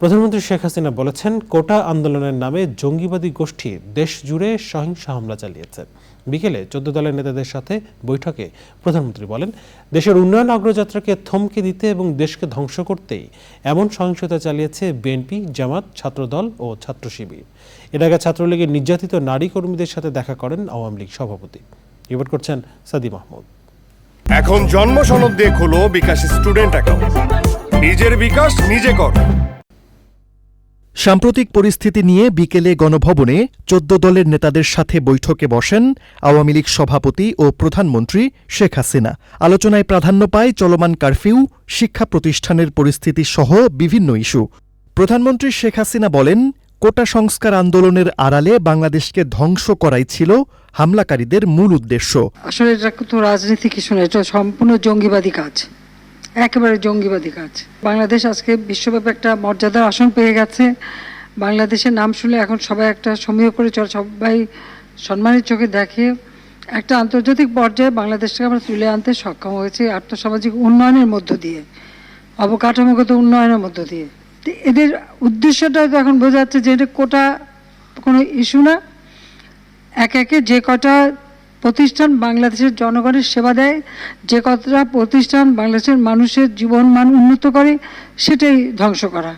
প্রধানমন্ত্রী শেখ হাসিনা বলেছেন, কোটা আন্দোলনের নামে জঙ্গিবাদী গোষ্ঠী দেশ জুড়ে সহিংস হামলা চালিয়েছে। বিকেলে চোদ্দ দলের নেতাদের সাথে বৈঠকে প্রধানমন্ত্রী বলেন, দেশের উন্নয়ন অগ্রযাত্রাকে থমকে দিতে এবং দেশকে ধ্বংস করতেই এমন সহিংসতা চালিয়েছে বিএনপি, জামাত, ছাত্রদল ও ছাত্র শিবির। এর আগে ছাত্রলীগের নির্যাতিত নারী কর্মীদের সাথে দেখা করেন আওয়ামী লীগ সভাপতি। রিপোর্ট করছেন সাদি মাহমুদ এখন জন্ম সনদ দিয়ে খোলো বিকাশ স্টুডেন্ট অ্যাকাউন্ট। নিজের বিকাশ নিজে কর। সাম্প্রতিক পরিস্থিতি নিয়ে বিকেলে গণভবনে চোদ্দ দলের নেতাদের সাথে বৈঠকে বসেন আওয়ামী লীগ সভাপতি ও প্রধানমন্ত্রী শেখ হাসিনা। আলোচনায় প্রাধান্য পায় চলমান কারফিউ, শিক্ষা প্রতিষ্ঠানের পরিস্থিতি সহ বিভিন্ন ইস্যু। প্রধানমন্ত্রী শেখ হাসিনা বলেন, কোটা সংস্কার আন্দোলনের আড়ালে বাংলাদেশকে ধ্বংস করাই ছিল হামলাকারীদের মূল উদ্দেশ্য। আসলে এটা তো রাজনীতি কিছু না, এটা সম্পূর্ণ জঙ্গিবাদী কাজ। একেবারে জঙ্গিবাদী কাজ। বাংলাদেশ আজকে বিশ্বব্যাপী একটা মর্যাদার আসন পেয়ে গেছে। বাংলাদেশের নাম শুনে এখন সবাই একটা সমীহ করে চল সবাই সম্মানের চোখে দেখে। একটা আন্তর্জাতিক পর্যায়ে বাংলাদেশকে আমরা তুলে আনতে সক্ষম হয়েছি আর্থসামাজিক উন্নয়নের মধ্য দিয়ে, অবকাঠামোগত উন্নয়নের মধ্য দিয়ে। এদের উদ্দেশ্যটা তো এখন বোঝা যাচ্ছে যে এটা কোটা কোনো ইস্যু না। এক একে যে কটা প্রতিষ্ঠান বাংলাদেশের জনগণের সেবা দেয়। যে কতটা প্রতিষ্ঠান বাংলাদেশের মানুষের জীবন মান উন্নত করে, সেটাই ধ্বংস করা।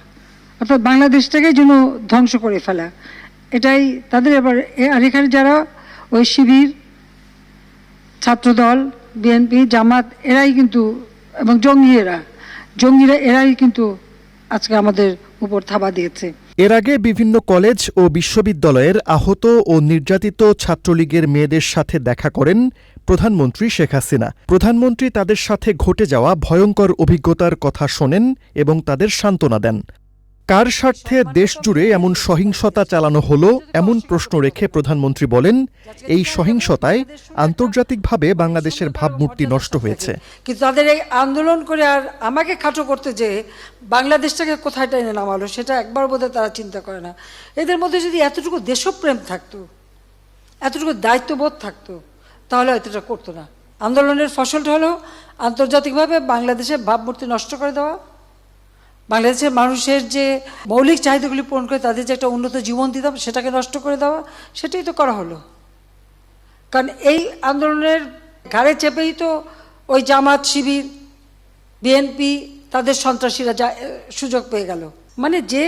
অর্থাৎ বাংলাদেশটাকে যেন ধ্বংস করে ফেলা। এটাই তাদের এবার আর এখানে যারা ওই শিবির, ছাত্রদল, বিএনপি, জামাত, এরাই কিন্তু, এবং জঙ্গি এরা জঙ্গিরা এরাই কিন্তু আজকে আমাদের উপর থাবা দিয়েছে। এর আগে বিভিন্ন কলেজ ও বিশ্ববিদ্যালয়ের আহত ও নির্যাতিত ছাত্রলীগের মেয়েদের সাথে দেখা করেন প্রধানমন্ত্রী শেখ হাসিনা। প্রধানমন্ত্রী তাদের সাথে ঘটে যাওয়া ভয়ঙ্কর অভিজ্ঞতার কথা শোনেন এবং তাদের সান্ত্বনা দেন। কার স্বার্থে দেশজুড়ে এমন সহিংসতা চালানো হলো এমন প্রশ্ন রেখে প্রধানমন্ত্রী বলেন, এই সহিংসতায় আন্তর্জাতিকভাবে বাংলাদেশের ভাবমূর্তি নষ্ট হয়েছে। কিন্তু তাদের এই আন্দোলন করে আর আমাকে খাটো করতে যে বাংলাদেশটাকে কোথায় টেনে নামালো, সেটা একবার বোধহয় তারা চিন্তা করে না। এদের মধ্যে যদি এতটুকু দেশপ্রেম থাকতো, এতটুকু দায়িত্ববোধ থাকতো, তাহলে হয়তো এটা করতো না। আন্দোলনের ফসলটা হলো আন্তর্জাতিকভাবে বাংলাদেশের ভাবমূর্তি নষ্ট করে দেওয়া বাংলাদেশের মানুষের যে মৌলিক চাহিদাগুলি পূরণ করে তাদের যে একটা উন্নত জীবন দিতাম সেটাকে নষ্ট করে দেওয়া, সেটাই তো করা হলো। কারণ এই আন্দোলনের ঘাড়ে চেপেই তো ওই জামাত শিবির, বিএনপি, তাদের সন্ত্রাসীরা যা সুযোগ পেয়ে গেল। মানে যে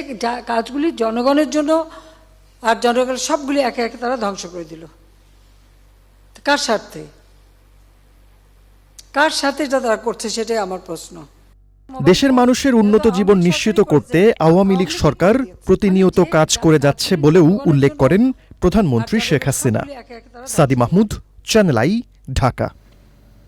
কাজগুলি জনগণের জন্য আর জনগণের সবগুলি একে একে তারা ধ্বংস করে দিল। কার স্বার্থে? কার সাথে এটা তারা করছে সেটাই আমার প্রশ্ন। দেশের মানুষের উন্নত জীবন নিশ্চিত করতে আওয়ামী লীগ সরকার প্রতিনিয়ত কাজ করে যাচ্ছে বলেও উল্লেখ করেন প্রধানমন্ত্রী Sheikh Hasina. Sadi Mahmud channel I Dhaka